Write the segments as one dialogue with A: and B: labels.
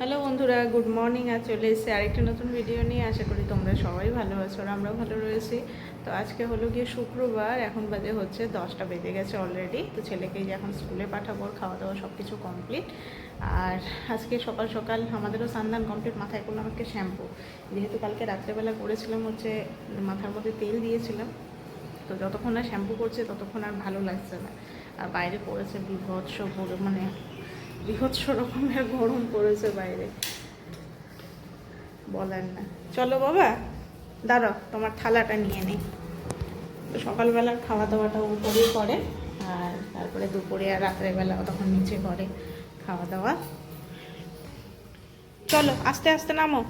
A: Hello বন্ধুরা good morning আর চলে এসেছি আরেকটা নতুন ভিডিও নিয়ে। আশা করি তোমরা সবাই ভালো আছো আর আমরাও ভালো রয়েছি। তো আজকে হলো গিয়ে শুক্রবার, এখন বাজে হচ্ছে দশটা, বেজে গেছে অলরেডি তো ছেলেকে এখন স্কুলে পাঠাবো খাওয়া দাওয়া সব কিছু কমপ্লিট আর আজকে সকাল সকাল আমাদেরও সান্দান কমপ্লিট মাথায় করলাম আজকে শ্যাম্পু যেহেতু কালকে রাত্রেবেলা করেছিলাম হচ্ছে, মাথার মধ্যে তেল দিয়েছিলাম। তো যতক্ষণ না শ্যাম্পু করছে, ততক্ষণ আর ভালো লাগছে না। আর বাইরে পড়েছে বিভৎস মানে বিভৎস রকমের গরম পড়েছে বাইরে। বলার না। চলো বাবা, দাঁড়াও, তোমার থালাটা নিয়ে নেই। সকালবেলার খাওয়া দাওয়াটা উপরেই করে, আর তারপরে দুপুরে আর রাত্রেবেলা তখন নিচে করে খাওয়া দাওয়া চলো, আস্তে আস্তে নামো।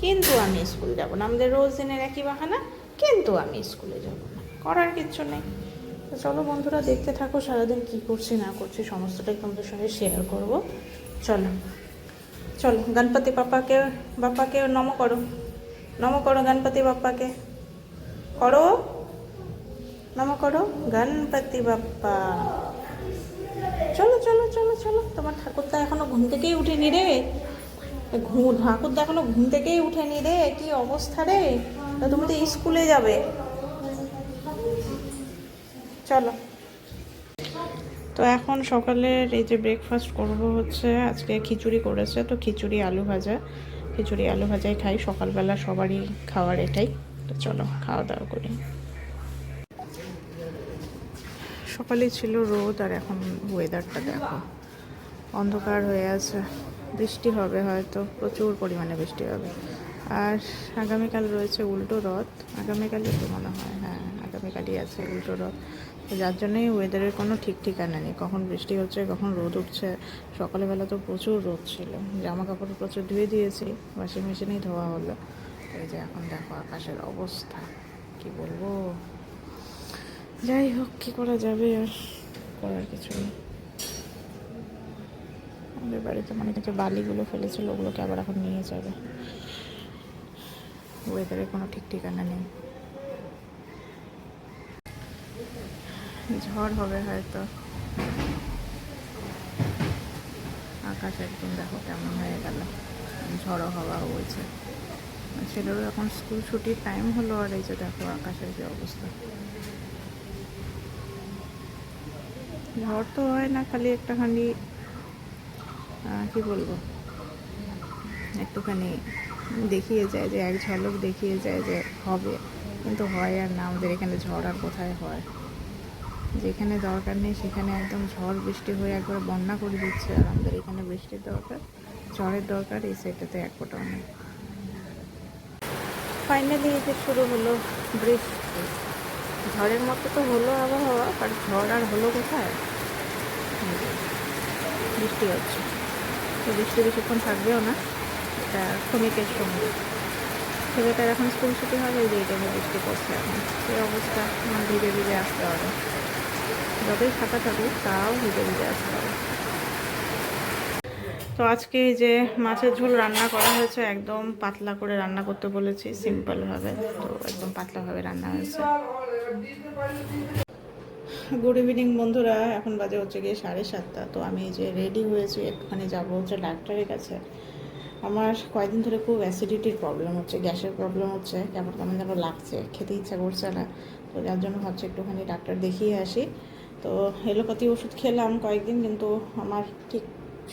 A: কিন্তু আমি স্কুল যাব না। আমাদের রোজ দিনের একই বাহানা, কিন্তু আমি স্কুলে যাব না। করার কিচ্ছু নেই। চলো বন্ধুরা, দেখতে থাকো সারাদিন কি করছি, না করছি, সমস্তটাই তোমাদের সঙ্গে শেয়ার করব। চলো চলো, গণপতি বাপ্পাকে বাপ্পাকে নম করো। নম করো গণপতি বাপ্পাকে। করো? নম করো গণপতি বাপ্পা। চলো চলো চলো চলো, তোমার ঠাকুরদা এখনও ঘুম থেকেই উঠেনি রে। ঘুম ঠাকুরদা এখনও ঘুম থেকেই উঠেনি রে, কি অবস্থা রে? তুমি তো স্কুলে যাবে। চলো। তো এখন সকালের এই যে ব্রেকফাস্ট করব হচ্ছে, আজকে খিচুড়ি করেছে, তো খিচুড়ি, আলু ভাজা। খিচুড়ি, আলু ভাজাই খাই, সকালবেলা সবারই খাওয়ার এটাই। তো চলো, খাওয়া দাওয়া করি। সকালে ছিল রোদ আর এখন ওয়েদারটা দেখো। অন্ধকার হয়ে আছে। বৃষ্টি হবে হয়তো, প্রচুর পরিমাণে বৃষ্টি হবে। আর আগামীকাল রয়েছে উল্টো রথ। আগামীকালই তো মনে হয় হ্যাঁ আগামীকালই আছে উল্টো রথ। তো যার জন্যই ওয়েদারের কোনো ঠিক ঠিকানা নেই। কখন বৃষ্টি হচ্ছে, কখন রোদ উঠছে। সকালবেলা তো প্রচুর রোদ ছিল। জামা কাপড় প্রচুর ধুয়ে দিয়েছি ওয়াশিং মেশিনেই ধোয়া হলো। এই যে এখন দেখো আকাশের অবস্থা, কি বলব? যাই হোক, কী করা যাবে আর করার কিছু নেই। আমাদের বাড়িতে মানে কিছু বালিগুলো ফেলেছিল, ওগুলোকে আবার এখন নিয়ে যাবে। ওয়েদারের কোনো ঠিক ঠিকানা নেই। ঝড় হবে হয়তো। আকাশ একদম দেখো কেমন হয়ে গেল। ঝড়ো হওয়া বলছে ছেলেরও এখন স্কুল ছুটির টাইম হলো আর এই যে দেখো আকাশের যে অবস্থা। ঝড় তো হয় না, খালি একটাখানি কি বলব? একটুখানি দেখিয়ে যায় যে, এক ঝলক দেখিয়ে যায় যে, হবে। কিন্তু হয় আর না, আমাদের এখানে ঝড় আর কোথায় হয়? যেখানে দরকার নেই সেখানে একদম ঝড় বৃষ্টি হয়ে একবার বন্যা করে দিচ্ছে। আর আমাদের এখানে বৃষ্টির দরকার, ঝড়ের দরকার, এই সাইডটাতে এক ফোটাও নেই। ফাইনালি এতে শুরু হলো বৃষ্টি। ঝড়ের মতো তো হলো আবহাওয়া বাট ঝড় আর হলো কোথায়? বৃষ্টি হচ্ছে। তো বৃষ্টি বেশিক্ষণ থাকবেও না, এটা ক্ষণিকের সময়। ছেলেটার এখন স্কুল ছুটি হবে যে এটা বৃষ্টি পড়ছে এখন। সেই অবস্থা আমার ভিজে ভিজে আসতে হবে। যতই ফাঁকা থাকুক, তাও ভিজে ভিজে আসতে হবে। তো আজকে এই যে মাছের ঝোল রান্না করা হয়েছে, একদম পাতলা করে রান্না করতে বলেছি সিম্পলভাবে তো একদম পাতলাভাবে রান্না হয়েছে। গুড ইভিনিং বন্ধুরা, এখন বাজে হচ্ছে গিয়ে সাড়ে সাতটা। তো আমি যে রেডি হয়েছি, একটুখানি যাব হচ্ছে ডাক্তারের কাছে। আমার কয়েকদিন ধরে খুব অ্যাসিডিটির প্রবলেম হচ্ছে, গ্যাসের প্রবলেম হচ্ছে, কেমন কেমন যেন লাগছে, খেতে ইচ্ছা করছে না। তো যার জন্য ভাবছি একটুখানি ডাক্তার দেখিয়ে আসি। তো এলোপ্যাথি ওষুধ খেলাম কয়েকদিন, কিন্তু আমার ঠিক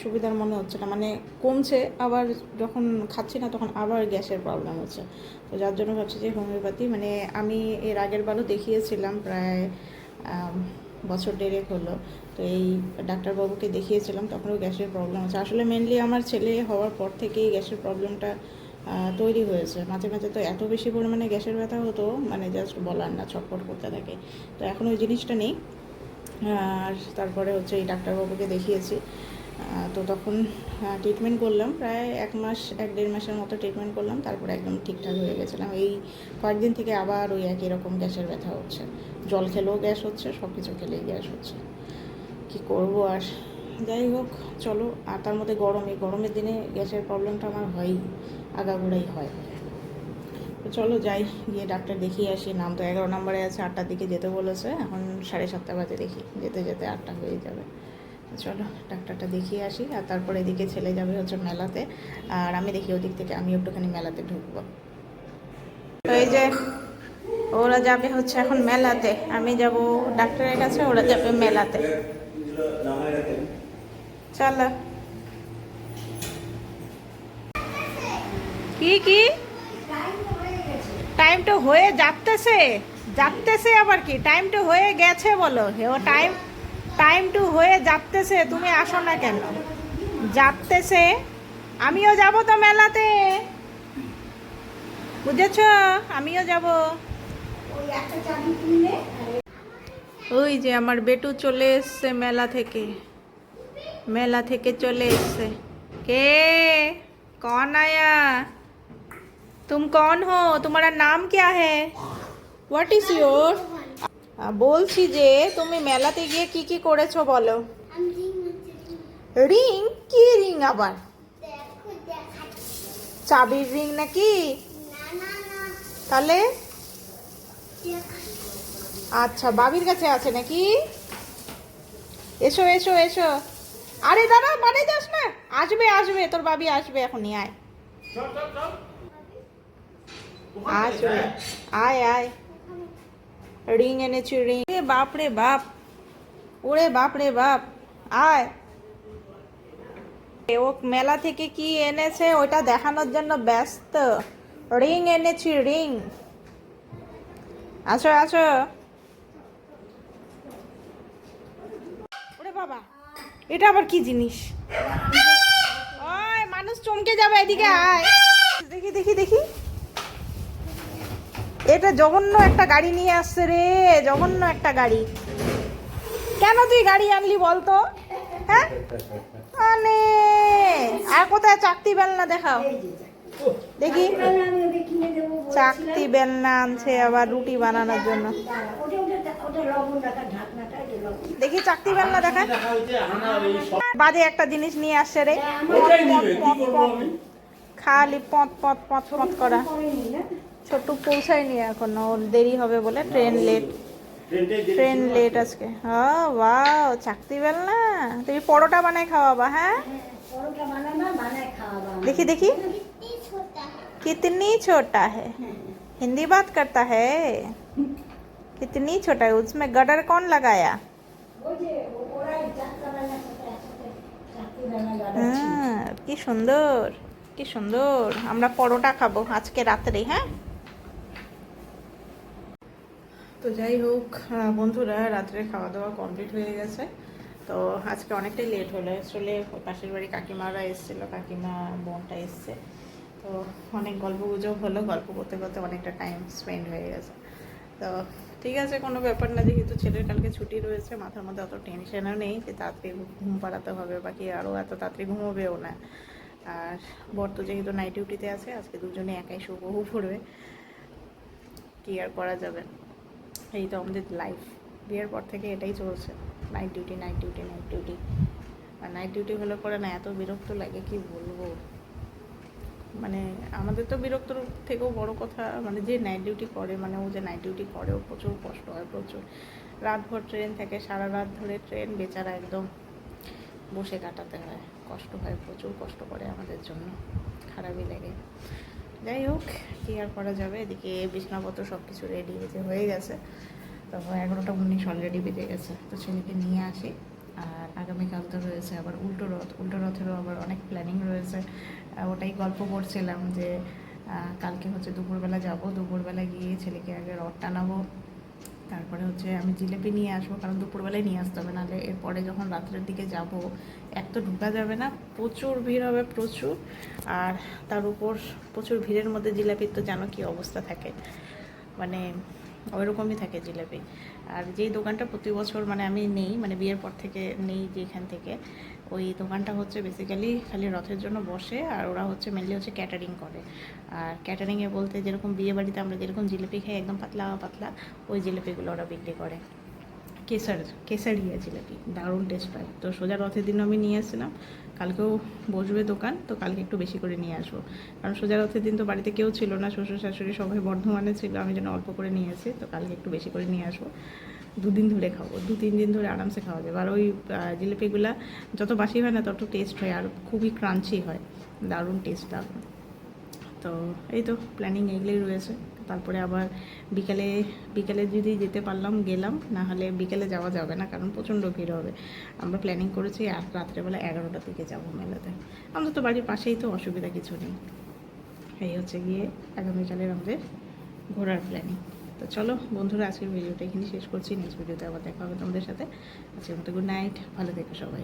A: সুবিধার মনে হচ্ছে না। মানে কমছে, আবার যখন খাচ্ছি না, তখন আবার গ্যাসের প্রবলেম হচ্ছে। তো যার জন্য ভাবছি যে হোমিওপ্যাথি মানে আমি এর আগের বারও দেখিয়েছিলাম, প্রায় বছর দেড়েক হলো। তো এই ডাক্তারবাবুকে দেখিয়েছিলাম, তখনও গ্যাসের প্রবলেম আছে আসলে মেনলি আমার ছেলে হওয়ার পর থেকেই গ্যাসের প্রবলেমটা তৈরি হয়েছে। মাঝে মাঝে তো এত বেশি পরিমাণে গ্যাসের ব্যথা হতো মানে জাস্ট বলার না, ছটফট করতে থাকে। তো এখন ওই জিনিসটা নেই। আর তারপরে হচ্ছে এই ডাক্তারবাবুকে দেখিয়েছি। তো তখন ট্রিটমেন্ট করলাম। প্রায় এক মাস, এক দেড় মাসের মতো ট্রিটমেন্ট করলাম। তারপরে একদম ঠিকঠাক হয়ে গেছিলাম এই কয়েকদিন থেকে আবার ওই একই রকম গ্যাসের ব্যথা হচ্ছে। জল খেলেও গ্যাস হচ্ছে সব কিছু খেলেই গ্যাস হচ্ছে। কি করব আর? যাই হোক, চলো। আর তার মধ্যে গরম। গরমের দিনে গ্যাসের প্রবলেমটা আমার হয়ই। আগাগোড়াই হয়। তো চলো যাই, গিয়ে ডাক্তার দেখিয়ে আসি। নাম তো এগারো নম্বরে আছে, আটটার দিকে যেতে বলেছে। এখন সাড়ে সাতটা বাজে দেখি, যেতে যেতে আটটা হয়ে যাবে। চলো ডাক্তারটা দেখিয়ে আসি, আর তারপরে এদিকে ছেলে যাবে হচ্ছে মেলাতে। আর আমি দেখি ওদিক থেকে আমি একটুখানি মেলাতে ঢুকবো। এই যে ওরা যাবে হচ্ছে এখন মেলাতে। আমি যাব ডাক্তারের কাছে, ওরা যাবে মেলাতে। চলো। কি কি? টাইম তো হয়ে যাচ্ছে যাচ্ছে আবার কি? টাইম তো হয়ে গেছে বলো। ও টাইম টাইম টু হয়ে যাচ্ছে, তুমি আসো না কেন? যাচ্ছে, আমিও যাব তো মেলাতে। বুঝেছ? আমিও যাব। ওই যে আমার বেটু চলে এসছে মেলা থেকে। মেলা থেকে চলে এসছে। কে? কন আয়া तुम कौन हो तुम्हारा नाम क्या है হোয়াট ইজ ইয়োর বলছি যে তুমি মেলাতে গিয়ে কি কি করেছো বলো রিং কি রিং আবার চাবির রিং নাকি তাহলে আচ্ছা বাবির কাছে আছে নাকি এসো এসো এসো আরে দাঁড়া মানে যাস না আসবে আসবে তোর বাবি আসবে এখনই আয় আসবে আয় আয় রিং এনেছি রিং এ বাপ রে বাপ ওরে বাপ রে বাপ আয় ও মেলা থেকে কি এনেছে ওটা দেখানোর জন্য ব্যস্ত রিং এনেছি রিং আসো আসো ওরে বাবা এটা আবার কি জিনিস মানুষ চমকে যাবে এদিকে আয় দেখি দেখি দেখি এটা জঘন্য একটা গাড়ি নিয়ে আসছে রে জঘন্য একটা গাড়ি। কেন তুই গাড়ি আনলি বলতো? হ্যাঁ? মানে আর কোথায় চাকতি বেলনা দেখাও? দেখি। চাকতি বেলনা আনছে আবার রুটি বানানোর জন্য। দেখি চাকতি বেলনা দেখা বাজে একটা জিনিস নিয়ে আসছে রে। খালি পথ পথ পথ পথ করা। ছোট্ট পৌঁছায়নি এখনো ওর দেরি হবে বলে ট্রেন লেট ট্রেন লেট আজকে হ্যাঁ ওয়াও চাকতি বেলনা তুমি পরোটা বানায় খাওয়াবা হ্যাঁ देखी देखी कितनी छोटा है हिंदी बात करता है कितनी छोटा है उसमें गडर कौन लगाया হ্যাঁ, কি সুন্দর কি সুন্দর আমরা পরোটা খাবো আজকে রাত্রে হ্যাঁ তো যাই হোক বন্ধুরা, রাত্রে খাওয়া দাওয়া কমপ্লিট হয়ে গেছে। তো আজকে অনেকটাই লেট হলো। আসলে পাশের বাড়ি কাকিমারা এসেছিল, কাকিমা, বোনটা এসছে। তো অনেক গল্প গুজব হলো, গল্প করতে করতে অনেকটা টাইম স্পেন্ড হয়ে গেছে। তো ঠিক আছে, কোনো ব্যাপার না, যেহেতু ছেলের কালকে ছুটি রয়েছে, মাথার মধ্যে অত টেনশনও নেই যে তাড়াতাড়ি ঘুম পাড়াতে হবে বা কি, আরও এত তাড়াতাড়ি ঘুমোবেও না। আর বর তো যেহেতু নাইট ডিউটিতে আছে, আজকে দুজনে একাই শুভও পড়বে। কি আর করা যাবে? এই তো আমাদের লাইফ বিয়ের পর থেকে এটাই চলছে। Night duty night duty night duty আর নাইট ডিউটি হলে পরে না এত বিরক্ত লাগে, কি বলব? মানে আমাদের তো বিরক্তর থেকেও বড় কথা মানে যে নাইট ডিউটি করে মানে ও যে নাইট ডিউটি করে, ও প্রচুর কষ্ট হয়, প্রচুর। রাতভর ট্রেন থাকে, সারা রাত ধরে ট্রেন বেচারা একদম বসে কাটাতে হয়। কষ্ট হয়, প্রচুর কষ্ট করে আমাদের জন্য। খারাপই লাগে। যাই হোক, কী আর করা যাবে? এদিকে বিছনাপত্র সব কিছু রেডি হতে হয়ে গেছে। তারপর এগারোটা উনিশ অলরেডি বেজে গেছে। তো ছেলেকে নিয়ে আসি। আর আগামীকাল তো রয়েছে আবার উল্টো রথ। উল্টো রথেরও আবার অনেক প্ল্যানিং রয়েছে। ওটাই গল্প করছিলাম যে কালকে হচ্ছে দুপুরবেলা যাব। দুপুরবেলা গিয়ে ছেলেকে আগে রথ টানাবো। তারপরে হচ্ছে আমি জিলেপি নিয়ে আসব, কারণ দুপুরবেলায় নিয়ে আসতে হবে, নাহলে এরপরে যখন রাত্রের দিকে যাব, এক তো ঢুকা যাবে না, প্রচুর ভিড় হবে, প্রচুর, আর তার উপর প্রচুর ভিড়ের মধ্যে জিলাপির তো জানো কি অবস্থা থাকে মানে ওইরকমই থাকে জিলাপি। আর যেই দোকানটা প্রতি বছর মানে আমি নেই মানে বিয়ের পর থেকে নেই যেখান থেকে ওই দোকানটা হচ্ছে বেসিক্যালি খালি রথের জন্য বসে আর ওরা হচ্ছে মেনলি হচ্ছে ক্যাটারিং করে। আর ক্যাটারিংয়ে বলতে যেরকম বিয়ে বাড়িতে আমরা যেরকম জিলিপি খাই একদম পাতলা পাতলা, ওই জিলিপিগুলো ওরা বিক্রি করে। কেসার, কেসারিয়া জিলাপি, দারুণ টেস্ট হয় তো সোজা রথের দিন আমি নিয়ে এসেছিলাম কালকেও বসবে দোকান, তো কালকে একটু বেশি করে নিয়ে আসব। কারণ সোজা রথের দিন তো বাড়িতে কেউ ছিল না, শ্বশুর শাশুড়ি সবাই বর্ধমানে ছিল, আমি যেন অল্প করে নিয়ে আসি, তো কালকে একটু বেশি করে নিয়ে আসব। দুদিন ধরে খাব, দু, তিন দিন ধরে আরামসে খাওয়া যাবে। আর ওই জিলিপিগুলো যত বাসি হয় না, তত টেস্ট হয় আর খুবই ক্রাঞ্চি হয়। দারুণ টেস্ট দারুণ। তো এই তো প্ল্যানিং এগুলোই রয়েছে। তারপরে আবার বিকালে বিকালে যদি যেতে পারলাম, গেলাম, না হলে বিকেলে যাওয়া যাবে না, কারণ প্রচণ্ড ভিড় হবে। আমরা প্ল্যানিং করেছি আর রাত্রেবেলা এগারোটার দিকে যাব মেলাতে। আমাদের তো বাড়ির পাশেই তো অসুবিধা কিছু নেই। এই হচ্ছে গিয়ে আগামীকালের আমাদের ঘোরার প্ল্যানিং তো চলো বন্ধুরা, আজকের ভিডিওটা এখানে শেষ করছি। নেক্সট ভিডিওতে আবার দেখা হবে তোমাদের সাথে। আজকের মতো গুড নাইট ভালো থেকো সবাই।